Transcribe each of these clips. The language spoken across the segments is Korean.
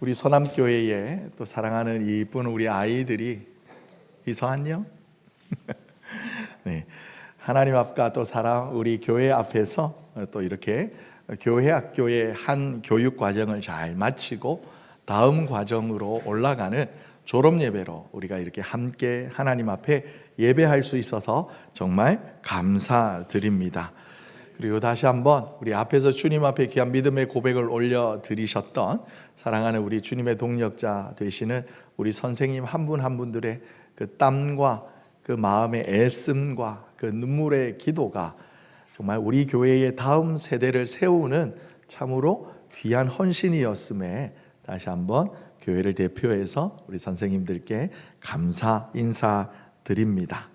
우리 서남교회에 또 사랑하는 이 이쁜 우리 아이들이 이서 안녕. 네. 하나님 앞과 또 사랑 우리 교회 앞에서 또 이렇게 교회 학교의 한 교육 과정을 잘 마치고 다음 과정으로 올라가는 졸업 예배로 우리가 이렇게 함께 하나님 앞에 예배할 수 있어서 정말 감사드립니다. 그리고 다시 한번 우리 앞에서 주님 앞에 귀한 믿음의 고백을 올려 드리셨던 사랑하는 우리 주님의 동력자 되시는 우리 선생님 한분한 분들의 그 땀과 그 마음의 애씀과 그 눈물의 기도가 정말 우리 교회의 다음 세대를 세우는 참으로 귀한 헌신이었음에 다시 한번 교회를 대표해서 우리 선생님들께 감사 인사 드립니다.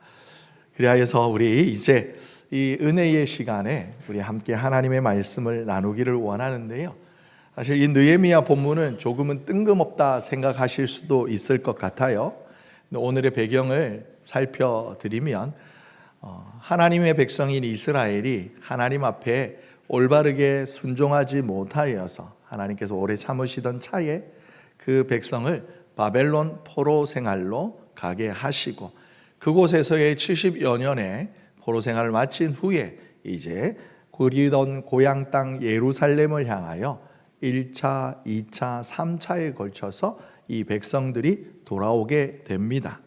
그리하여서 우리 이제 이 은혜의 시간에 우리 함께 하나님의 말씀을 나누기를 원하는데요. 사실 이 느헤미야 본문은 조금은 뜬금없다 생각하실 수도 있을 것 같아요. 오늘의 배경을 살펴드리면 어, 하나님의 백성인 이스라엘이 하나님 앞에 올바르게 순종하지 못하여서 하나님께서 오래 참으시던 차에 그 백성을 바벨론 포로 생활로 가게 하시고 그곳에서의 70여 년의 포로 생활을 마친 후에 이제 그리던 고향 땅 예루살렘을 향하여 1차, 2차, 3차에 걸쳐서 이 백성들이 돌아오게 됩니다.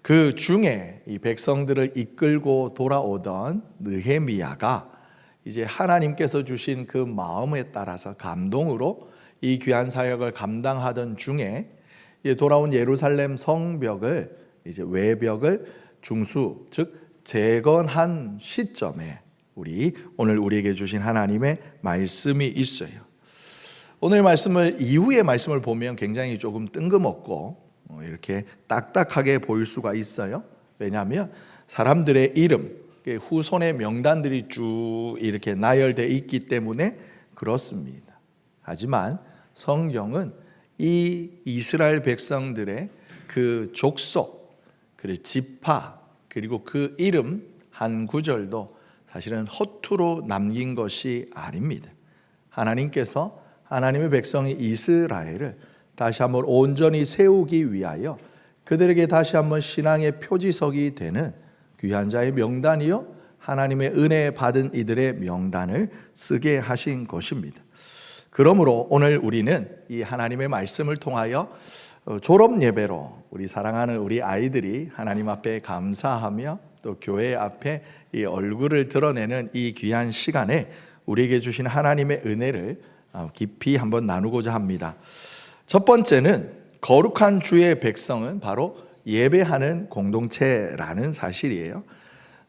그 중에 이 백성들을 이끌고 돌아오던 느헤미야가 이제 하나님께서 주신 그 마음에 따라서 감동으로 이 귀한 사역을 감당하던 중에 돌아온 예루살렘 성벽을 이제 외벽을 중수 즉 재건한 시점에 우리 오늘 우리에게 주신 하나님의 말씀이 있어요. 오늘 말씀을 이후의 말씀을 보면 굉장히 조금 뜬금없고 이렇게 딱딱하게 보일 수가 있어요. 왜냐하면 사람들의 이름, 후손의 명단들이 쭉 이렇게 나열되어 있기 때문에 그렇습니다. 하지만 성경은 이 이스라엘 백성들의 그 족속, 그리고 지파, 그리고 그 이름 한 구절도 사실은 허투루 남긴 것이 아닙니다. 하나님께서 하나님의 백성이 이스라엘을 다시 한번 온전히 세우기 위하여 그들에게 다시 한번 신앙의 표지석이 되는 귀한 자의 명단이요 하나님의 은혜 받은 이들의 명단을 쓰게 하신 것입니다. 그러므로 오늘 우리는 이 하나님의 말씀을 통하여 어, 졸업 예배로 우리 사랑하는 우리 아이들이 하나님 앞에 감사하며 또 교회 앞에 이 얼굴을 드러내는 이 귀한 시간에 우리에게 주신 하나님의 은혜를 어, 깊이 한번 나누고자 합니다. 첫 번째는 거룩한 주의 백성은 바로 예배하는 공동체라는 사실이에요.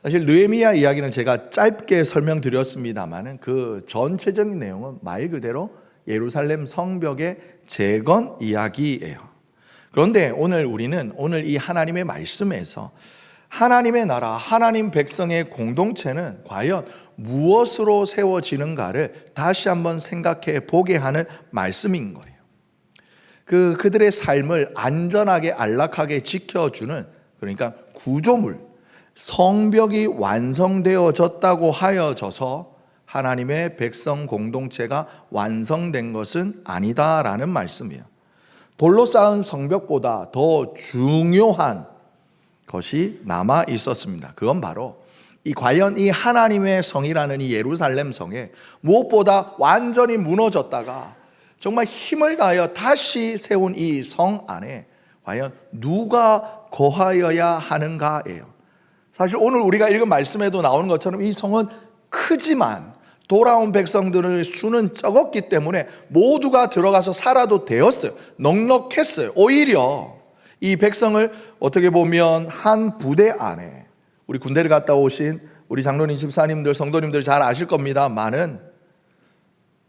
사실 느헤미야 이야기는 제가 짧게 설명드렸습니다만은 그 전체적인 내용은 말 그대로 예루살렘 성벽의 재건 이야기예요. 그런데 오늘 우리는 오늘 이 하나님의 말씀에서 하나님의 나라, 하나님 백성의 공동체는 과연 무엇으로 세워지는가를 다시 한번 생각해 보게 하는 말씀인 거예요. 그 그들의 삶을 안전하게 안락하게 지켜주는 그러니까 구조물 성벽이 완성되어졌다고 하여져서 하나님의 백성 공동체가 완성된 것은 아니다라는 말씀이에요. 돌로 쌓은 성벽보다 더 중요한 것이 남아 있었습니다. 그건 바로 이 과연 이 하나님의 성이라는 이 예루살렘 성에 무엇보다 완전히 무너졌다가 정말 힘을 다하여 다시 세운 이 성 안에 과연 누가 거하여야 하는가예요. 사실 오늘 우리가 읽은 말씀에도 나오는 것처럼 이 성은 크지만 돌아온 백성들의 수는 적었기 때문에 모두가 들어가서 살아도 되었어요. 넉넉했어요. 오히려 이 백성을 어떻게 보면 한 부대 안에 우리 군대를 갔다 오신 우리 장로님 집사님들 성도님들 잘 아실 겁니다. 많은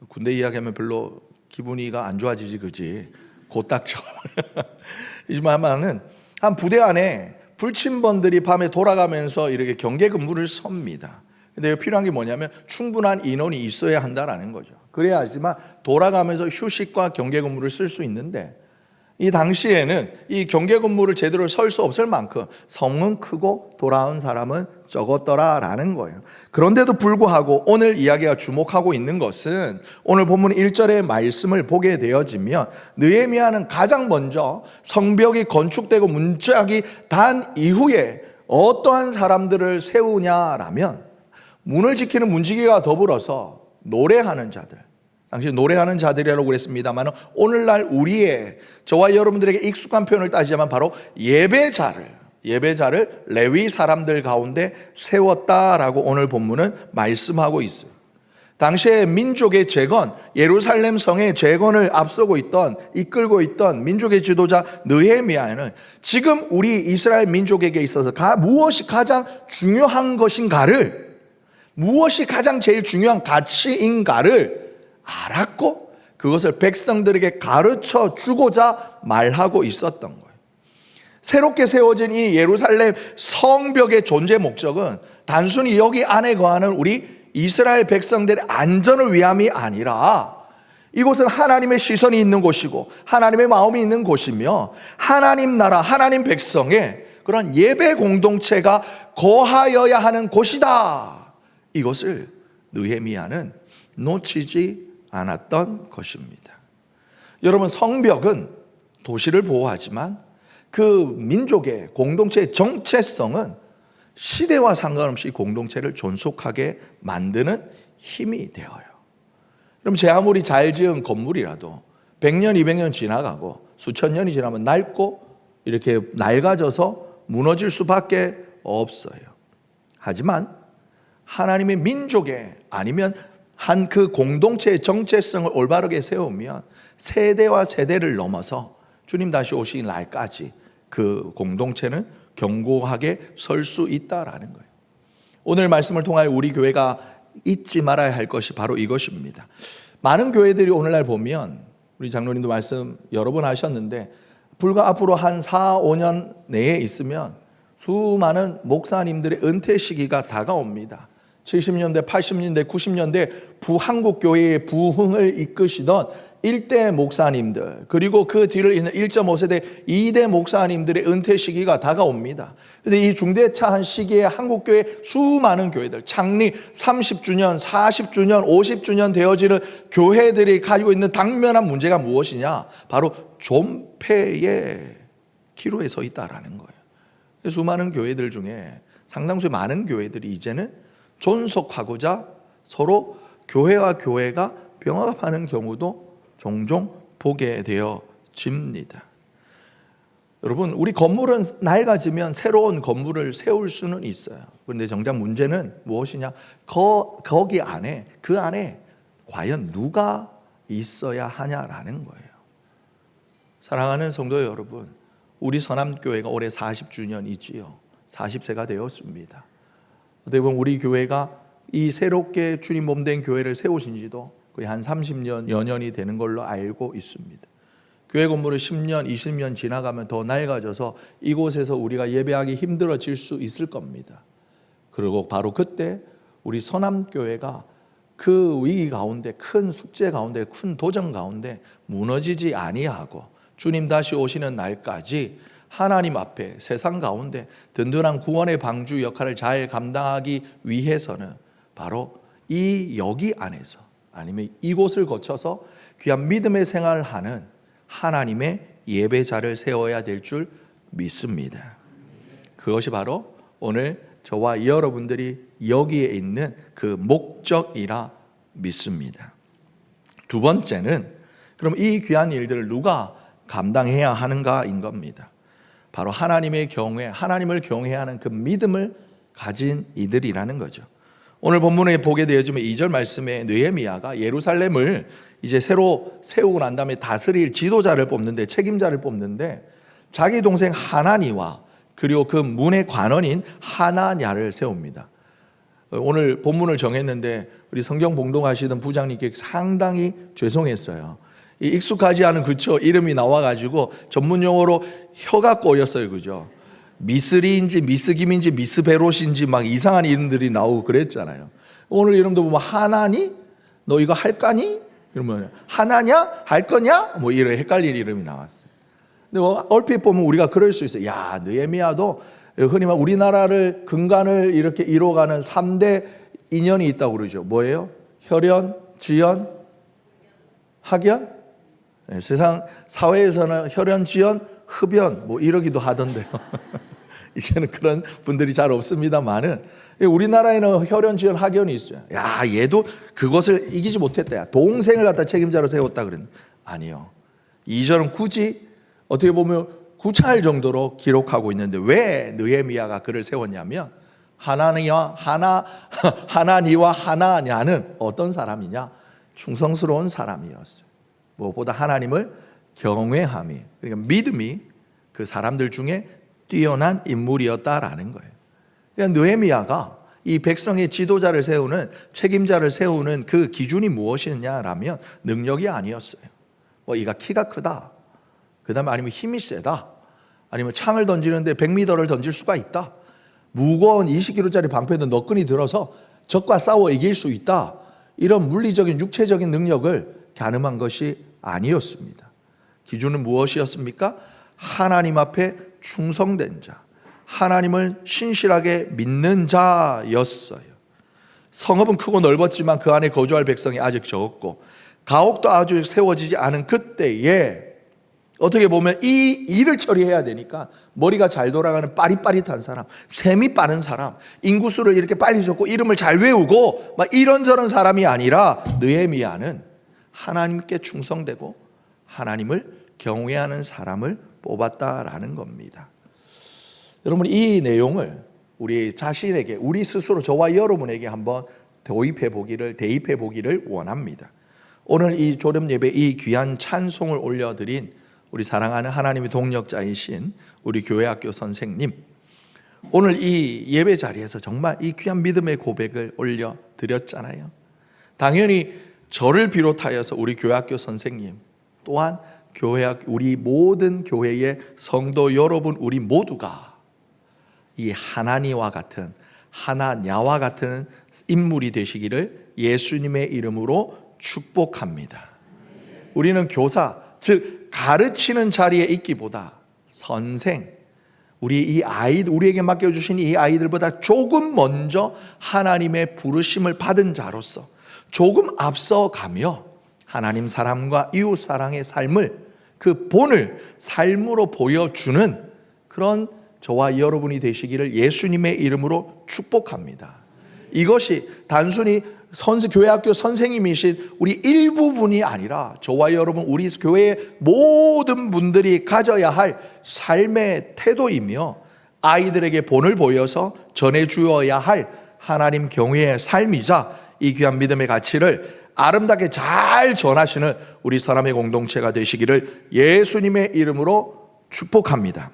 군대 이야기하면 별로 기분이가 안 좋아지지 그지 고딱죠. 이지만은 한 부대 안에 불침번들이 밤에 돌아가면서 이렇게 경계 근무를 섭니다. 근데 필요한 게 뭐냐면 충분한 인원이 있어야 한다라는 거죠. 그래야지만 돌아가면서 휴식과 경계 근무를 쓸 수 있는데 이 당시에는 이 경계 근무를 제대로 설 수 없을 만큼 성은 크고 돌아온 사람은 적었더라라는 거예요. 그런데도 불구하고 오늘 이야기가 주목하고 있는 것은 오늘 본문 1절의 말씀을 보게 되어지면 느헤미야는 가장 먼저 성벽이 건축되고 문짝이 단 이후에 어떠한 사람들을 세우냐라면 문을 지키는 문지기가 더불어서 노래하는 자들 당시 노래하는 자들이라고 그랬습니다만 오늘날 우리의 저와 여러분들에게 익숙한 표현을 따지자면 바로 예배자를 예배자를 레위 사람들 가운데 세웠다라고 오늘 본문은 말씀하고 있어요. 당시에 민족의 재건, 예루살렘 성의 재건을 앞서고 있던 이끌고 있던 민족의 지도자 느헤미야는 지금 우리 이스라엘 민족에게 있어서 가, 무엇이 가장 중요한 것인가를 무엇이 가장 제일 중요한 가치인가를 알았고 그것을 백성들에게 가르쳐 주고자 말하고 있었던 거예요. 새롭게 세워진 이 예루살렘 성벽의 존재 목적은 단순히 여기 안에 거하는 우리 이스라엘 백성들의 안전을 위함이 아니라 이곳은 하나님의 시선이 있는 곳이고 하나님의 마음이 있는 곳이며 하나님 나라, 하나님 백성의 그런 예배 공동체가 거하여야 하는 곳이다. 이것을 느헤미야는 놓치지 않았던 것입니다. 여러분 성벽은 도시를 보호하지만 그 민족의 공동체의 정체성은 시대와 상관없이 공동체를 존속하게 만드는 힘이 되어요. 그럼 제 아무리 잘 지은 건물이라도 100년, 200년 지나가고 수천 년이 지나면 낡고 이렇게 낡아져서 무너질 수밖에 없어요. 하지만 하나님의 민족의 아니면 한 그 공동체의 정체성을 올바르게 세우면 세대와 세대를 넘어서 주님 다시 오시는 날까지 그 공동체는 견고하게 설 수 있다라는 거예요. 오늘 말씀을 통하여 우리 교회가 잊지 말아야 할 것이 바로 이것입니다. 많은 교회들이 오늘날 보면 우리 장로님도 말씀 여러 번 하셨는데 불과 앞으로 한 4, 5년 내에 있으면 수많은 목사님들의 은퇴 시기가 다가옵니다. 70년대, 80년대, 90년대 부한국 교회의 부흥을 이끄시던 1대 목사님들 그리고 그 뒤를 잇는 1.5세대 2대 목사님들의 은퇴 시기가 다가옵니다. 그런데 이 중대차한 시기에 한국 교회 수많은 교회들 창립 30주년, 40주년, 50주년 되어지는 교회들이 가지고 있는 당면한 문제가 무엇이냐? 바로 존폐의 기로에 서 있다라는 거예요. 수많은 교회들 중에 상당수의 많은 교회들이 이제는 존속하고자 서로 교회와 교회가 병합하는 경우도 종종 보게 되어집니다. 여러분, 우리 건물은 낡아지면 새로운 건물을 세울 수는 있어요. 그런데 정작 문제는 무엇이냐? 거, 거기 안에, 그 안에 과연 누가 있어야 하냐라는 거예요. 사랑하는 성도 여러분, 우리 선암교회가 올해 40주년이지요. 40세가 되었습니다. 어떻게 보면 우리 교회가 이 새롭게 주님 몸 된 교회를 세우신 지도 거의 한 30년, 여년이 되는 걸로 알고 있습니다. 교회 건물을 10년, 20년 지나가면 더 낡아져서 이곳에서 우리가 예배하기 힘들어질 수 있을 겁니다. 그리고 바로 그때 우리 선암교회가 그 위기 가운데 큰 숙제 가운데 큰 도전 가운데 무너지지 아니하고 주님 다시 오시는 날까지 하나님 앞에 세상 가운데 든든한 구원의 방주 역할을 잘 감당하기 위해서는 바로 이 여기 안에서 아니면 이곳을 거쳐서 귀한 믿음의 생활을 하는 하나님의 예배자를 세워야 될 줄 믿습니다. 그것이 바로 오늘 저와 여러분들이 여기에 있는 그 목적이라 믿습니다. 두 번째는 그럼 이 귀한 일들을 누가 감당해야 하는가인 겁니다. 바로 하나님의 경우에 하나님을 경외해야 하는 그 믿음을 가진 이들이라는 거죠. 오늘 본문에 보게 되어지면 2절 말씀에 느헤미야가 예루살렘을 이제 새로 세우고 난 다음에 다스릴 지도자를 뽑는데 책임자를 뽑는데 자기 동생 하나니와 그리고 그 문의 관원인 하나냐를 세웁니다. 오늘 본문을 정했는데 우리 성경 봉독하시던 부장님께 상당히 죄송했어요. 이 익숙하지 않은 그쵸 이름이 나와가지고 전문 용어로 혀가 꼬였어요, 그죠? 미스리인지 미스김인지 미스베롯인지 막 이상한 이름들이 나오고 그랬잖아요. 오늘 이름도 보면 하나니? 너 이거 할 까니? 이러면 하나냐? 할 거냐? 뭐 이런 헷갈리는 이름이 나왔어요. 근데 어, 얼핏 보면 우리가 그럴 수 있어요. 야, 느헤미야도 흔히 말 우리나라를 근간을 이렇게 이루어가는 3대 인연이 있다고 그러죠. 뭐예요? 혈연, 지연, 학연? 네, 세상 사회에서는 혈연, 지연, 흡연 뭐 이러기도 하던데요. 이제는 그런 분들이 잘 없습니다만은 우리나라에는 혈연, 지연, 학연이 있어요. 야, 얘도 그것을 이기지 못했다. 야, 동생을 갖다 책임자로 세웠다 그랬는데 아니요. 이절은 굳이 어떻게 보면 구차할 정도로 기록하고 있는데 왜 느헤미야가 그를 세웠냐면 하나니와 하나 하나니와 하나냐는 어떤 사람이냐? 충성스러운 사람이었어요. 무엇보다 하나님을 경외함이 그러니까 믿음이 그 사람들 중에 뛰어난 인물이었다라는 거예요. 그러니까 느헤미야가 이 백성의 지도자를 세우는 책임자를 세우는 그 기준이 무엇이냐라면 능력이 아니었어요. 뭐 이가 키가 크다. 그다음에 아니면 힘이 세다. 아니면 창을 던지는데 100m를 던질 수가 있다. 무거운 20kg짜리 방패도 너끈히 들어서 적과 싸워 이길 수 있다. 이런 물리적인 육체적인 능력을 가늠한 것이 아니었습니다. 기준은 무엇이었습니까? 하나님 앞에 충성된 자, 하나님을 신실하게 믿는 자였어요. 성읍은 크고 넓었지만 그 안에 거주할 백성이 아직 적었고 가옥도 아주 세워지지 않은 그때에 어떻게 보면 이 일을 처리해야 되니까 머리가 잘 돌아가는 빠릿빠릿한 사람, 셈이 빠른 사람, 인구수를 이렇게 빨리 적고 이름을 잘 외우고 막 이런저런 사람이 아니라 느헤미야는 하나님께 충성되고 하나님을 경외하는 사람을 뽑았다라는 겁니다. 여러분 이 내용을 우리 자신에게 우리 스스로 저와 여러분에게 한번 도입해 보기를 대입해 보기를 원합니다. 오늘 이 조름 예배 이 귀한 찬송을 올려드린 우리 사랑하는 하나님의 동력자이신 우리 교회 학교 선생님 오늘 이 예배 자리에서 정말 이 귀한 믿음의 고백을 올려 드렸잖아요. 당연히 저를 비롯하여서 우리 교회 학교 선생님 또한 교회 학 우리 모든 교회의 성도 여러분 우리 모두가 이 하나니와 같은 하나냐와 같은 인물이 되시기를 예수님의 이름으로 축복합니다. 우리는 교사, 즉 가르치는 자리에 있기보다 선생, 우리 이 아이 우리에게 맡겨 주신 이 아이들보다 조금 먼저 하나님의 부르심을 받은 자로서 조금 앞서 가며 하나님 사람과 이웃 사랑의 삶을 그 본을 삶으로 보여주는 그런 저와 여러분이 되시기를 예수님의 이름으로 축복합니다. 이것이 단순히 선수 교회 학교 선생님이신 우리 일부분이 아니라 저와 여러분 우리 교회의 모든 분들이 가져야 할 삶의 태도이며 아이들에게 본을 보여서 전해 주어야 할 하나님 경외의 삶이자 이 귀한 믿음의 가치를 아름답게 잘 전하시는 우리 사람의 공동체가 되시기를 예수님의 이름으로 축복합니다.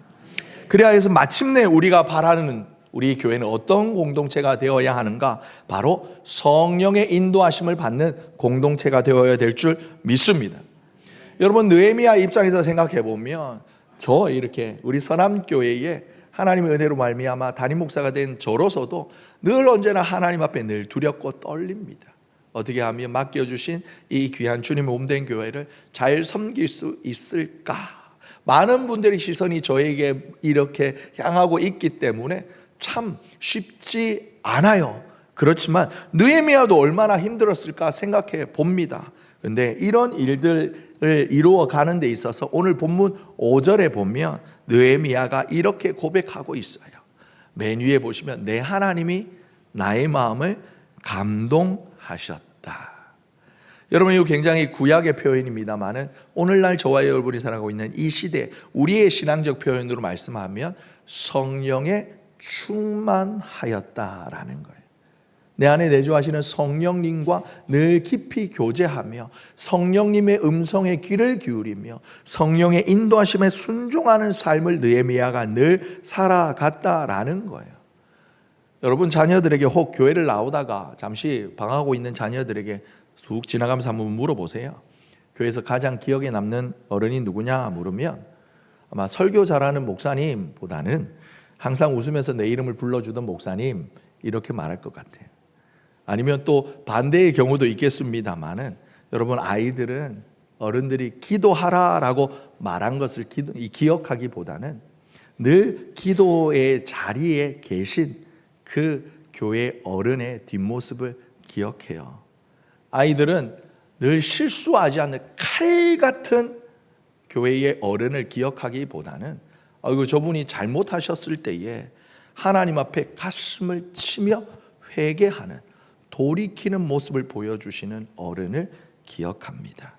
그래야 해서 마침내 우리가 바라는 우리 교회는 어떤 공동체가 되어야 하는가? 바로 성령의 인도하심을 받는 공동체가 되어야 될 줄 믿습니다. 여러분 느헤미야 입장에서 생각해 보면 저 이렇게 우리 선함 교회에 하나님의 은혜로 말미암아 담임 목사가 된 저로서도 늘 언제나 하나님 앞에 늘 두렵고 떨립니다. 어떻게 하면 맡겨 주신 이 귀한 주님의 몸된 교회를 잘 섬길 수 있을까? 많은 분들의 시선이 저에게 이렇게 향하고 있기 때문에 참 쉽지 않아요. 그렇지만 느헤미야도 얼마나 힘들었을까 생각해 봅니다. 근데 이런 일들을 이루어 가는 데 있어서 오늘 본문 5절에 보면 느헤미야가 이렇게 고백하고 있어요. 맨 위에 보시면 내 하나님이 나의 마음을 감동하셨다. 여러분 이거 굉장히 구약의 표현입니다만은 오늘날 저와 여러분이 살아가고 있는 이 시대 우리의 신앙적 표현으로 말씀하면 성령의 충만하였다라는 거예요. 내 안에 내주하시는 성령님과 늘 깊이 교제하며 성령님의 음성에 귀를 기울이며 성령의 인도하심에 순종하는 삶을 느헤미야가 늘 살아갔다라는 거예요. 여러분 자녀들에게 혹 교회를 나오다가 잠시 방하고 있는 자녀들에게 쑥 지나가면서 한번 물어보세요. 교회에서 가장 기억에 남는 어른이 누구냐 물으면 아마 설교 잘하는 목사님보다는 항상 웃으면서 내 이름을 불러주던 목사님 이렇게 말할 것 같아요. 아니면 또 반대의 경우도 있겠습니다만은 여러분 아이들은 어른들이 기도하라라고 말한 것을 기억하기보다는 늘 기도의 자리에 계신 그 교회 어른의 뒷모습을 기억해요. 아이들은 늘 실수하지 않는 칼 같은 교회의 어른을 기억하기보다는 아이고 저분이 잘못하셨을 때에 하나님 앞에 가슴을 치며 회개하는 돌이키는 모습을 보여주시는 어른을 기억합니다.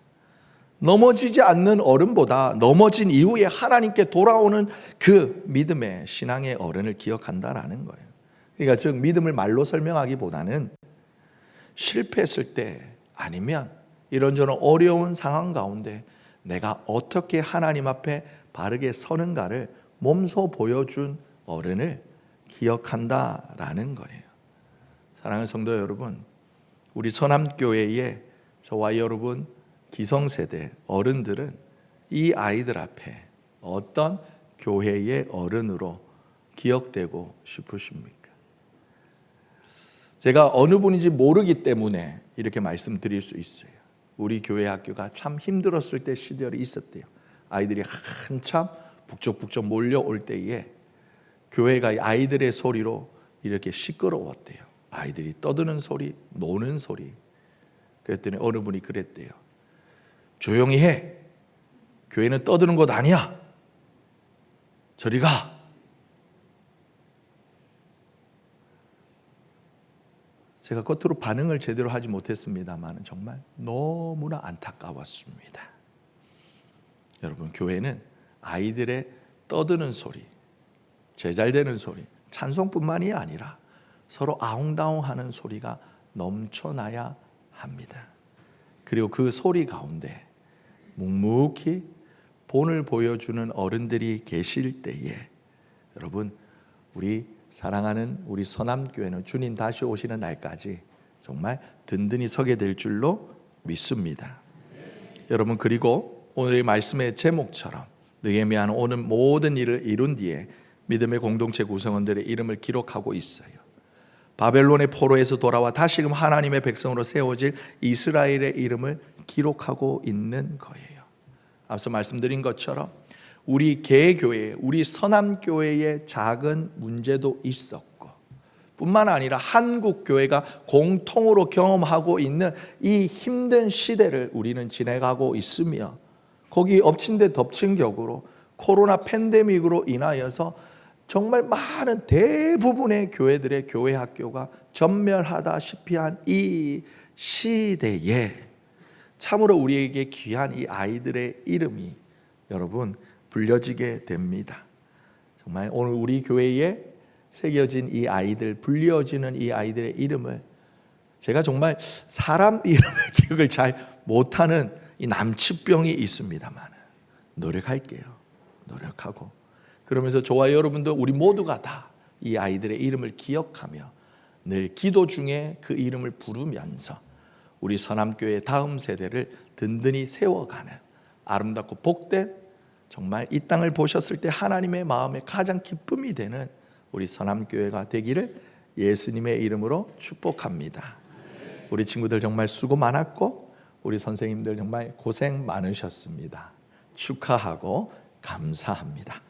넘어지지 않는 어른보다 넘어진 이후에 하나님께 돌아오는 그 믿음의 신앙의 어른을 기억한다라는 거예요. 그러니까 즉 믿음을 말로 설명하기보다는 실패했을 때 아니면 이런저런 어려운 상황 가운데 내가 어떻게 하나님 앞에 바르게 서는가를 몸소 보여준 어른을 기억한다라는 거예요. 사랑하는 성도 여러분, 우리 선암교회에 저와 여러분 기성세대 어른들은 이 아이들 앞에 어떤 교회의 어른으로 기억되고 싶으십니까? 제가 어느 분인지 모르기 때문에 이렇게 말씀드릴 수 있어요. 우리 교회 학교가 참 힘들었을 때 시절이 있었대요. 아이들이 한참 북적북적 몰려올 때에 교회가 아이들의 소리로 이렇게 시끄러웠대요. 아이들이 떠드는 소리, 노는 소리. 그랬더니 어느 분이 그랬대요. 조용히 해. 교회는 떠드는 곳 아니야. 저리 가. 제가 겉으로 반응을 제대로 하지 못했습니다만 정말 너무나 안타까웠습니다. 여러분 교회는 아이들의 떠드는 소리, 제잘되는 소리, 찬송뿐만이 아니라 서로 아웅다웅하는 소리가 넘쳐나야 합니다. 그리고 그 소리 가운데 묵묵히 본을 보여주는 어른들이 계실 때에 여러분 우리 사랑하는 우리 선암교회는 주님 다시 오시는 날까지 정말 든든히 서게 될 줄로 믿습니다. 여러분 그리고 오늘의 말씀의 제목처럼 느헤미야는 오늘 모든 일을 이룬 뒤에 믿음의 공동체 구성원들의 이름을 기록하고 있어요. 바벨론의 포로에서 돌아와 다시금 하나님의 백성으로 세워질 이스라엘의 이름을 기록하고 있는 거예요. 앞서 말씀드린 것처럼 우리 개교회, 우리 선암교회의 작은 문제도 있었고 뿐만 아니라 한국 교회가 공통으로 경험하고 있는 이 힘든 시대를 우리는 지내가고 있으며 거기 엎친 데 덮친 격으로 코로나 팬데믹으로 인하여서 정말 많은 대부분의 교회들의 교회 학교가 전멸하다시피 한 이 시대에 참으로 우리에게 귀한 이 아이들의 이름이 여러분 불려지게 됩니다. 정말 오늘 우리 교회에 새겨진 이 아이들, 불려지는 이 아이들의 이름을 제가 정말 사람 이름을 기억을 잘 못하는 이 남치병이 있습니다만 노력할게요. 노력하고 그러면서 저와 여러분도 우리 모두가 다 이 아이들의 이름을 기억하며 늘 기도 중에 그 이름을 부르면서 우리 선암교회 다음 세대를 든든히 세워가는 아름답고 복된 정말 이 땅을 보셨을 때 하나님의 마음에 가장 기쁨이 되는 우리 선암교회가 되기를 예수님의 이름으로 축복합니다. 우리 친구들 정말 수고 많았고 우리 선생님들 정말 고생 많으셨습니다. 축하하고 감사합니다.